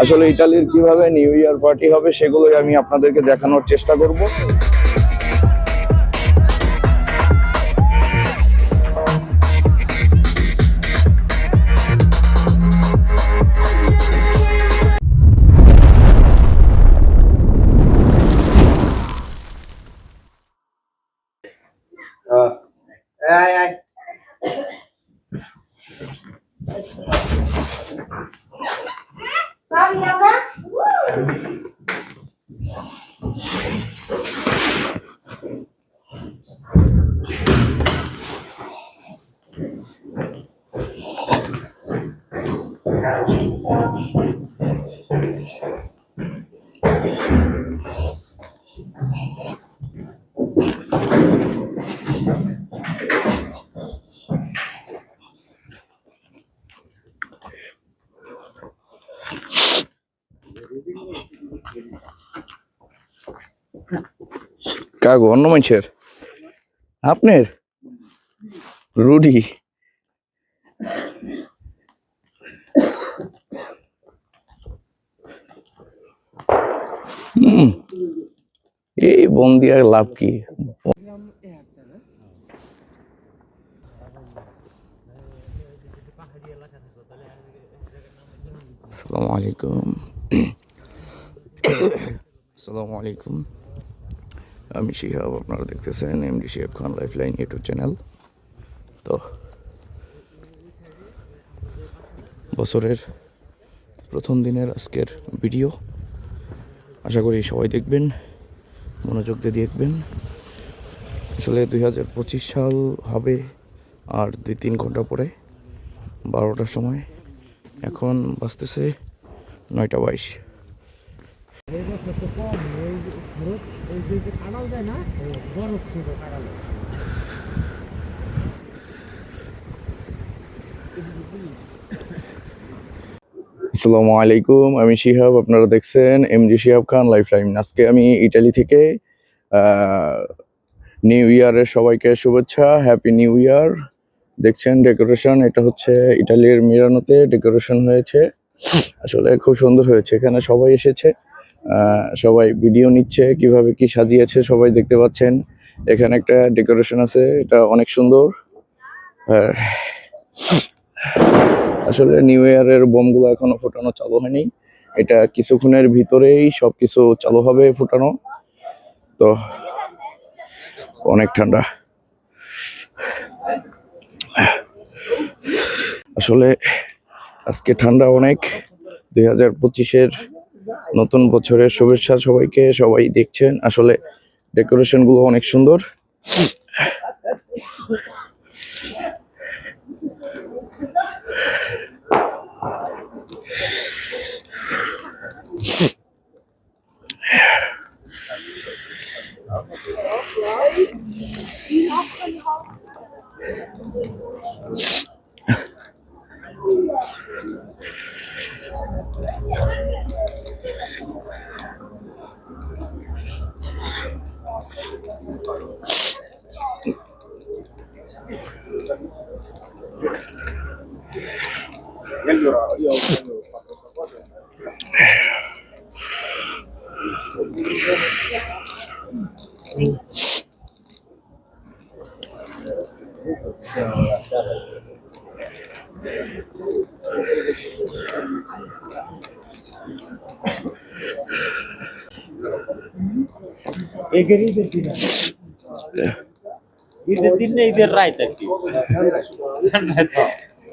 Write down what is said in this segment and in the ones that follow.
আসলে ইটালির কীভাবে নিউ ইয়ার পার্টি হবে সেগুলোই আমি আপনাদেরকে দেখানোর চেষ্টা করব। Bye. কাগো অন্য মানুষের আপনার? রুডি। হুম। এই বন্দি আর লাভ কি? আসসালামু আলাইকুম। আসসালামু আলাইকুম। আমি শিহাব, আপনারা দেখতেছেন MD Shihab Khan life line YouTube channel তো, বছরের প্রথম দিনের আজকের ভিডিও। আশা করি সবাই দেখবেন, মনোযোগ দিয়ে দেখবেন। আসলে দুই হাজার পঁচিশ সাল হবে আর দুই তিন ঘণ্টা পরে বারোটার সময়। এখন বাজতেছে নয়টা বাইশ। আসসালামু আলাইকুম, আমি শিহাব, আপনারা দেখছেন MG Shihab Khan life line আজকে আমি ইটালি থেকে নিউ ইয়ারের সবাইকে শুভেচ্ছা হ্যাপি নিউ ইয়ার দেখছেন ডেকোরেশন এটা হচ্ছে ইটালির মিরানোতে ডেকোরেশন হয়েছে। আসলে খুব সুন্দর হয়েছে, এখানে সবাই এসেছে। সবাই ভিডিও নিচ্ছে কীভাবে কি সাজিয়েছে সবাই দেখতে পাচ্ছেন। এখানে একটা ডেকোরেশন আছে এটা অনেক সুন্দর। আহ, আসলে নিউ ইয়ারের বোমগুলো এখনও ফোটানো চালু হয়নি। এটা কিছুক্ষণের ভিতরেই সবকিছু চালু হবে ফোটানো। তো অনেক ঠান্ডা। আসলে আজকে ঠান্ডা অনেক। দুই হাজার পঁচিশের নতুন বছরের শুভেচ্ছা সবাইকে সবাই দেখছেন। আসলে ডেকোরেশনগুলো অনেক সুন্দর। এগের ঈদের দিন আছে। ঈদের দিন না ঈদের রাত আর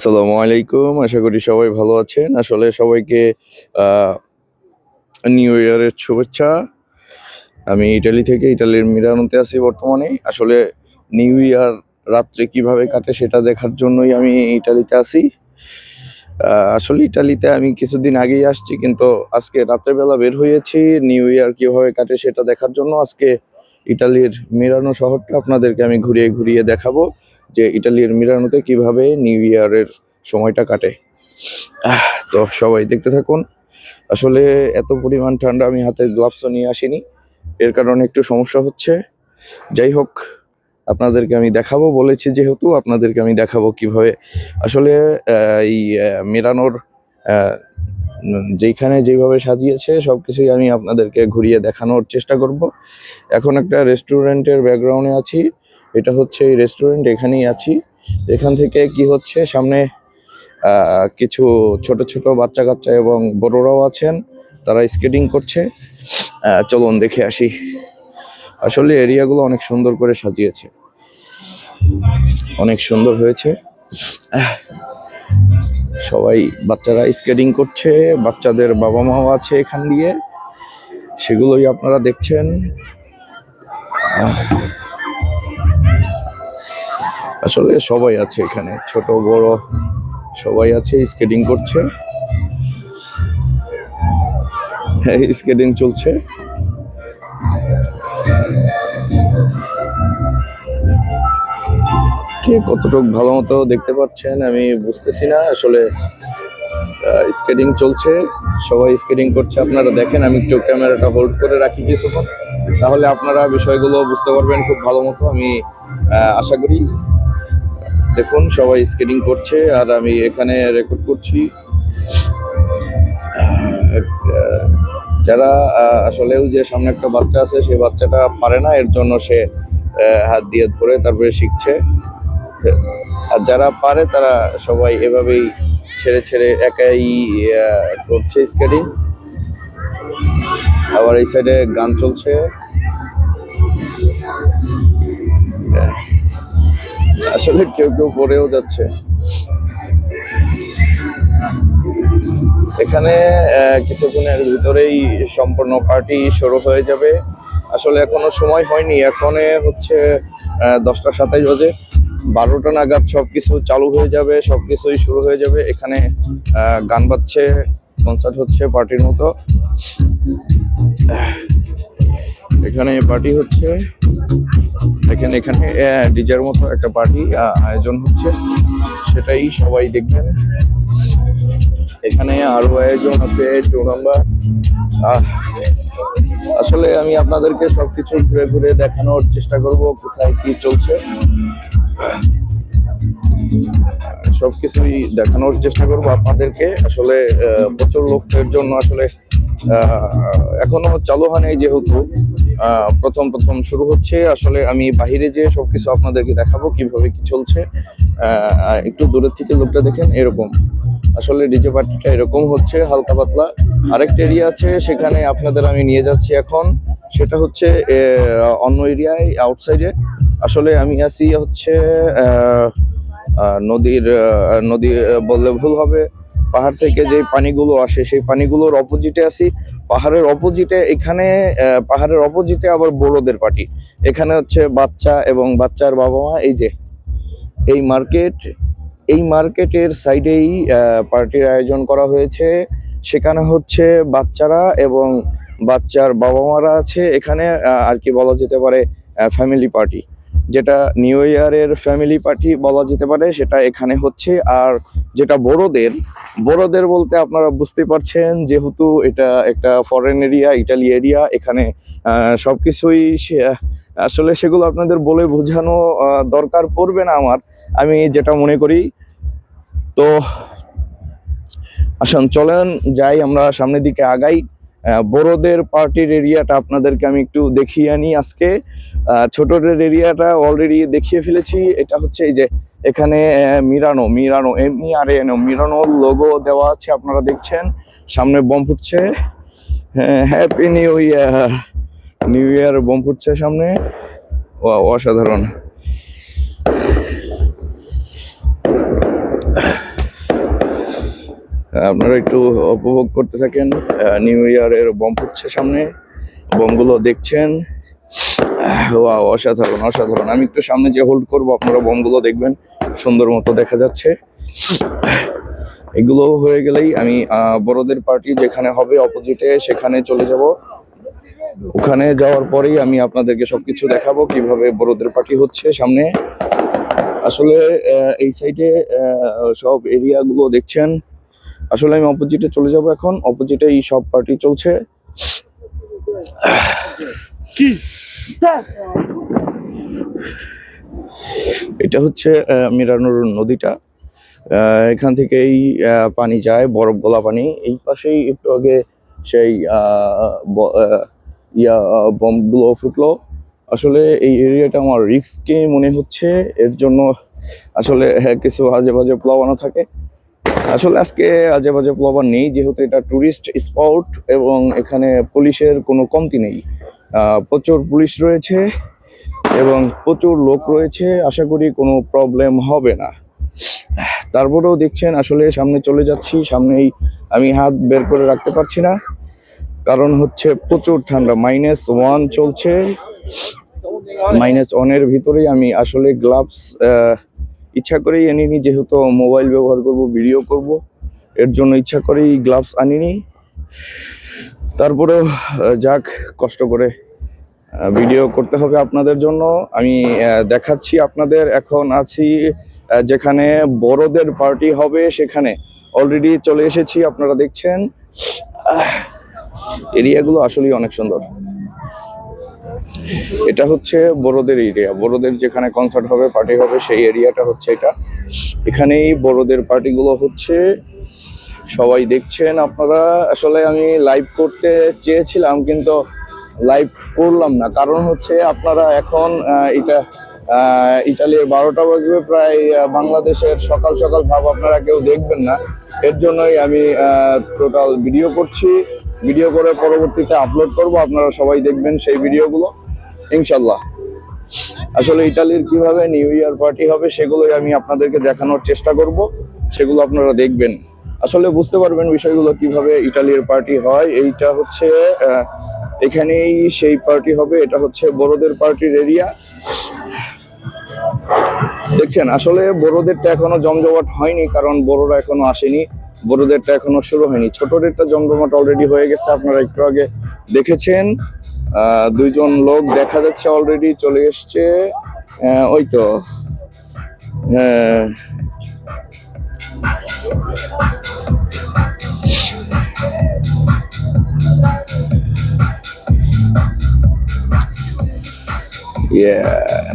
আসসালামু আলাইকুম। আশা করি সবাই ভালো আছেন। আসলে সবাইকে নিউ ইয়ারের শুভেচ্ছা। আমি ইটালি থেকে ইটালির মিরানোতে আছি বর্তমানে। আসলে নিউ ইয়ার রাত্রে কীভাবে কাটে সেটা দেখার জন্যই আমি ইটালিতে আছি। আসলে ইটালিতে আমি কিছুদিন আগেই আসছি, কিন্তু আজকে রাত্রেবেলা বের হয়েছি। নিউ ইয়ার কীভাবে কাটে সেটা দেখার জন্য আজকে ইটালির মিরানো শহরটা আপনাদেরকে আমি ঘুরিয়ে ঘুরিয়ে দেখাবো। যে ইটালির মিরানোতে কীভাবে নিউ ইয়ারের সময়টা কাটে। তো সবাই দেখতে থাকুন। আসলে এত পরিমাণ ঠান্ডা আমি হাতে গ্লাভসও নিয়ে আসিনি। এর কারণে একটু সমস্যা হচ্ছে। যাই হোক, আপনাদেরকে আমি দেখাবো, বলেছি যেহেতু আপনাদেরকে আমি দেখাবো কীভাবে। আসলে এই মেরানোর যেইখানে যেভাবে সাজিয়েছে সব কিছুই আমি আপনাদেরকে ঘুরিয়ে দেখানোর চেষ্টা করব। এখন একটা রেস্টুরেন্টের ব্যাকগ্রাউন্ডে আছি। এটা হচ্ছে এই রেস্টুরেন্ট এখানেই আছি। এখান থেকে কি হচ্ছে, সামনে কিছু ছোট ছোট বাচ্চা কাচ্চা এবং বড়রাও আছেন, তারা স্কেটিং করছে। চলুন দেখে আসি। আসলে এরিয়াগুলো অনেক সুন্দর করে সাজিয়েছে। অনেক সুন্দর হয়েছে। সবাই, বাচ্চারা স্কেটিং করছে, বাচ্চাদের বাবা মাও আছে এখান দিয়ে। সেগুলোই আপনারা দেখছেন। আসলে সবাই আছে এখানে, ছোট, বড়, সবাই আছে স্কেটিং করছে। স্কেটিং চলছে। কে কতটুকু ভালো মতো দেখতে পাচ্ছেন আমি বুঝতেছি না, আসলে স্কেটিং চলছে, সবাই স্কেটিং করছে। আপনারা দেখেন, আমি একটু ক্যামেরাটা হোল্ড করে রাখি কিছুক্ষণ, তাহলে আপনারা বিষয়গুলো বুঝতে পারবেন খুব ভালো মতো, আমি আশা করি দেখুন সবাই স্কেটিং করছে আর আমি এখানে রেকর্ড করছি। যারা আহ, আসলে ওই যে সামনে একটা বাচ্চা আছে সে বাচ্চাটা পারে না এর জন্য সে হাত দিয়ে ধরে তারপরে শিখছে। আর যারা পারে তারা সবাই এভাবেই ছেড়ে ছেড়ে একাই করছে স্কেটিং আবার এই সাইডে গান চলছে। আসলে কেউ কেউ পড়েও যাচ্ছে। এখানে কিছুক্ষণের ভিতরেই সম্পূর্ণ পার্টি শুরু হয়ে যাবে। আসলে এখনও সময় হয়নি। এখনে হচ্ছে দশটা সাতাইশ বাজে। বারোটা নাগাদ সবকিছু চালু হয়ে যাবে, সবকিছুই শুরু হয়ে যাবে। এখানে গান বাজছে কনসার্ট হচ্ছে পার্টির মতো। এখানে পার্টি হচ্ছে। এখানে এখানে ডিজের মতো একটা পার্টি আয়োজন হচ্ছে। সেটাই সবাই দেখবেন। এখানে আরও আয়োজন আছে নাম্বার। আসলে আমি আপনাদেরকে সবকিছু ঘুরে ঘুরে দেখানোর চেষ্টা করব, কোথায় কি চলছে। সবকিছুই দেখানোর চেষ্টা করব আপনাদেরকে। আসলে প্রচুর লোকের জন্য আসলে এখনও চালু হয়নি যেহেতু। প্রথম প্রথম শুরু হচ্ছে। আসলে আমি বাহিরে যে সবকিছু আপনাদেরকে দেখাবো, কীভাবে কি চলছে। একটু দূরের থেকে লোকটা দেখেন, এরকম। আসলে ডিজে পার্টিটা এরকম হচ্ছে, হালকা পাতলা। আরেকটা এরিয়া আছে, সেখানে আপনাদের আমি নিয়ে যাচ্ছি এখন। সেটা হচ্ছে অন্য এরিয়ায় আউটসাইডে আসলে আমি আছি হচ্ছে নদীর নদী বললে ভুল হবে। পাহাড় থেকে যে পানিগুলো আসে সেই পানিগুলোর অপোজিটে আছি। পাহাড়ের অপোজিটে এখানে পাহাড়ের অপোজিটে আবার বড়দের পার্টি। এখানে হচ্ছে বাচ্চা এবং বাচ্চার বাবা মা এই যে এই মার্কেট এই মার্কেটের সাইডেই পার্টির আয়োজন করা হয়েছে। সেখানে হচ্ছে বাচ্চারা এবং বাচ্চার বাবা মারা আছে। এখানে আর কি বলা যেতে পারে ফ্যামিলি পার্টি যেটা নিউ ইয়ারের ফ্যামিলি পার্টি বলা যেতে পারে, সেটা এখানে হচ্ছে। আর যেটা বড়দের বড়দের বলতে আপনারা বুঝতে পারছেন, যেহেতু এটা একটা ফরেন এরিয়া ইটালি এরিয়া এখানে সব কিছুই আসলে সেগুলো আপনাদের বলে বোঝানো দরকার পড়বে না আমার। আমি যেটা মনে করি, তো আসুন, চলেন, যাই, আমরা সামনের দিকে আগাই। বড়দের পার্টির এরিয়াটা আপনাদেরকে আমি একটু দেখিয়ে আনি আজকে। ছোটদের এরিয়াটা অলরেডি দেখিয়ে ফেলেছি। এটা হচ্ছে এই যে এখানে Mirano Mirano M E R N মিরানোর logo দেওয়া আছে, আপনারা দেখছেন। সামনে বম ফুটছে happy new year new year bomb ফুটছে সামনে। অসাধারণ। আপনারা একটু উপভোগ করতে থাকেন নিউ ইয়ারের বম ফুটছে সামনে বমগুলো দেখছেন। ওয়াও অসাধারণ অসাধারণ। আমি একটু সামনে যে হোল্ড করব, আপনারা বমগুলো দেখবেন, সুন্দর মতো দেখা যাচ্ছে। এগুলো হয়ে গেলেই আমি বড়দের পার্টি যেখানে হবে অপোজিটে সেখানে চলে যাব। ওখানে যাওয়ার পরেই আমি আপনাদেরকে সবকিছু দেখাবো, কীভাবে বড়দের পার্টি হচ্ছে সামনে। আসলে এই সাইডে সব এরিয়াগুলো দেখছেন। আসলে আমি অপোজিটে চলে যাব এখন। অপোজিটে এই সব পার্টি চলছে। কি? এটা হচ্ছে মিরানুর নদীটা। এখান থেকেই পানি যায় বরফ গলা পানি। এই পাশেই একটু আগে সেই ইয়া বমগুলো ফুটলো। আসলে এই এরিয়াটা আমার রিস্কে মনে হচ্ছে। এর জন্য আসলে হ্যাঁ, কিছু আজে বাজে প্লাবানো থাকে। আসলে আজকে আজে বাজে নেই, যেহেতু এটা ট্যুরিস্ট স্পট এবং এখানে পুলিশের কোনো কমতি নেই। প্রচুর পুলিশ রয়েছে এবং প্রচুর লোক রয়েছে, আশা করি কোনো প্রবলেম হবে না। তারপরেও দেখছেন আসলে সামনে চলে যাচ্ছি, সামনেই আমি হাত বের করে রাখতে পারছি না। কারণ হচ্ছে প্রচুর ঠান্ডা মাইনাস ওয়ান চলছে। মাইনাস ওয়ানের ভিতরেই আমি আসলে গ্লাভস ইচ্ছা করেই আনিনি, যেহেতু মোবাইল ব্যবহার করব ভিডিও করব, এর জন্য ইচ্ছা করেই গ্লাভস আনিনি। তারপরেও যাক, কষ্ট করে ভিডিও করতে হবে আপনাদের জন্য। আমি দেখাচ্ছি আপনাদের, এখন আছি যেখানে বড়দের পার্টি হবে সেখানে। অলরেডি চলে এসেছি, আপনারা দেখছেন। এরিয়াগুলো আসলেই অনেক সুন্দর। এটা হচ্ছে বড়দের এরিয়া বড়দের যেখানে কনসার্ট হবে পার্টি হবে, সেই এরিয়াটা হচ্ছে এটা। এখানেই বড়দের পার্টিগুলো হচ্ছে, সবাই দেখছেন আপনারা। আসলে আমি লাইভ করতে চেয়েছিলাম, কিন্তু লাইভ করলাম না। কারণ হচ্ছে আপনারা এখন এটা ইটালির বারোটা বাজবে প্রায় বাংলাদেশের সকাল সকাল ভাব আপনারা কেউ দেখবেন না। এর জন্যই আমি টোটাল ভিডিও করছি। ভিডিও করে পরবর্তীতে আপলোড করব, আপনারা সবাই দেখবেন সেই ভিডিওগুলো, ইনশাল্লাহ। আসলে ইটালির কীভাবে নিউ ইয়ার পার্টি হবে সেগুলোই আমি আপনাদেরকে দেখানোর চেষ্টা করব, সেগুলো আপনারা দেখবেন। আসলে বুঝতে পারবেন বিষয়গুলো কীভাবে ইটালির পার্টি হয়, এইটা হচ্ছে এখানেই সেই পার্টি হবে, এটা হচ্ছে বড়দের পার্টির এরিয়া দেখছেন, আসলে বড়দেরটা এখনও জমজমাট হয়নি, কারণ বড়রা এখনও আসেনি। বড়দেরটা এখনও শুরু হয়নি। ছোট ছোটদেরটা জমজমাট অলরেডি হয়ে গেছে, আপনারা একটু আগে দেখেছেন। দুইজন লোক দেখা যাচ্ছে অলরেডি চলে এসছে। ওই তো। Yeah.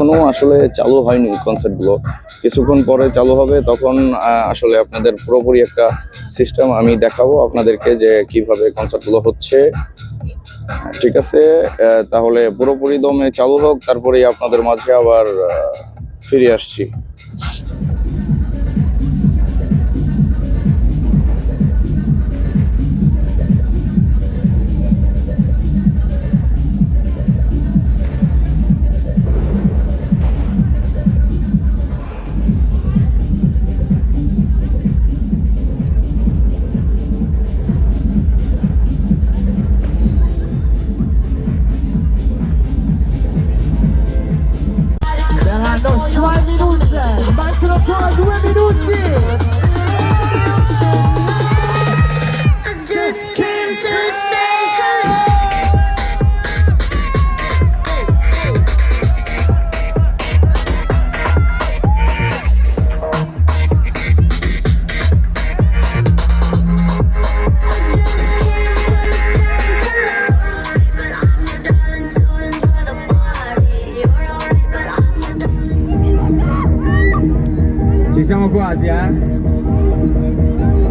এখনও আসলে চালু হয়নি কনসার্টগুলো কিছুক্ষণ পরে চালু হবে, তখন আসলে আপনাদের পুরোপুরি একটা সিস্টেম আমি দেখাবো আপনাদেরকে যে কীভাবে কনসার্টগুলো হচ্ছে। ঠিক আছে তাহলে পুরোপুরি দমে চালু হোক, তারপরেই আপনাদের মাঝে আবার ফিরে আসছি। Due minuti, mancano ancora due minuti!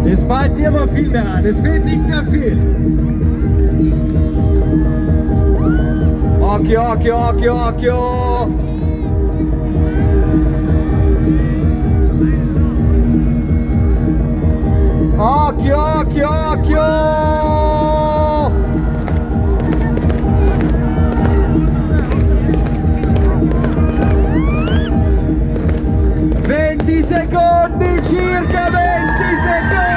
Es bald dir mal viel mehr an. Es fehlt nicht mehr viel. Occhio, occhio, occhio, occhio. Occhio, occhio, occhio. secondi circa 20 secondi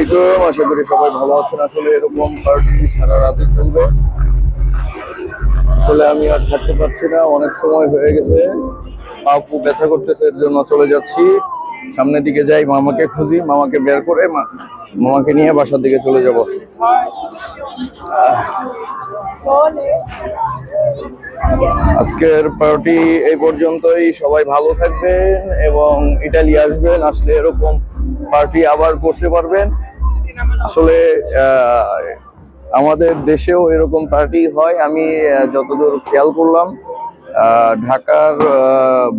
আলাইকুম আশা করি সবাই ভালো আছেন। আসলে এরকম পার্টি সারা রাতে চলবে। আসলে আমি আর থাকতে পারছি না, অনেক সময় হয়ে গেছে। আপু ব্যথা করতেছে, এর জন্য চলে যাচ্ছি। সামনের দিকে যাই, মামাকে খুঁজি, মামাকে বের করে মামাকে নিয়ে বাসার দিকে চলে যাব। আজকের পার্টি এই পর্যন্তই। সবাই ভালো থাকবেন এবং ইটালি আসবেন, আসলে এরকম পার্টি আবার করতে পারবেন। আসলে আমাদের দেশেও এরকম পার্টি হয়, আমি যতদূর খেয়াল করলাম ঢাকার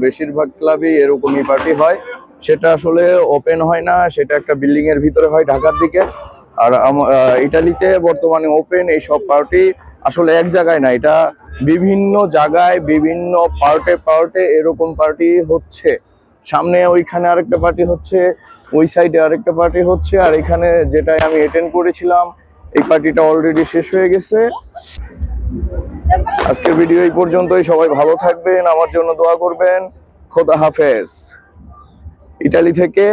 বেশিরভাগ ক্লাবেই এরকমই পার্টি হয়। সেটা আসলে ওপেন হয় না, সেটা একটা বিল্ডিং এর ভিতরে হয় ঢাকার দিকে। আর ইটালিতে বর্তমানে ওপেন এই সব পার্টি আসলে এক জায়গায় না, এটা বিভিন্ন জায়গায়, বিভিন্ন পার্টে পার্টে এরকম পার্টি হচ্ছে। সামনে ওইখানে আরেকটা পার্টি হচ্ছে, ওই সাইডে আরেকটা পার্টি হচ্ছে, আর এখানে যেটাই আমি অ্যাটেন্ড করেছিলাম, এই পার্টিটা অলরেডি শেষ হয়ে গেছে। আজকের ভিডিও এই পর্যন্তই। সবাই ভালো থাকবেন, আমার জন্য দোয়া করবেন। খোদা হাফেজ। ইটালি থেকে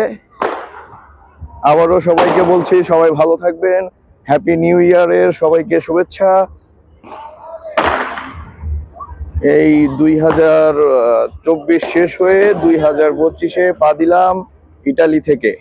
আবারও সবাইকে বলছি, সবাই ভালো থাকবেন। হ্যাপি নিউ ইয়ারের সবাইকে শুভেচ্ছা। এই দুই হাজার চব্বিশ শেষ হয়ে দুই হাজার পঁচিশে পা দিলাম ইটালি থেকে।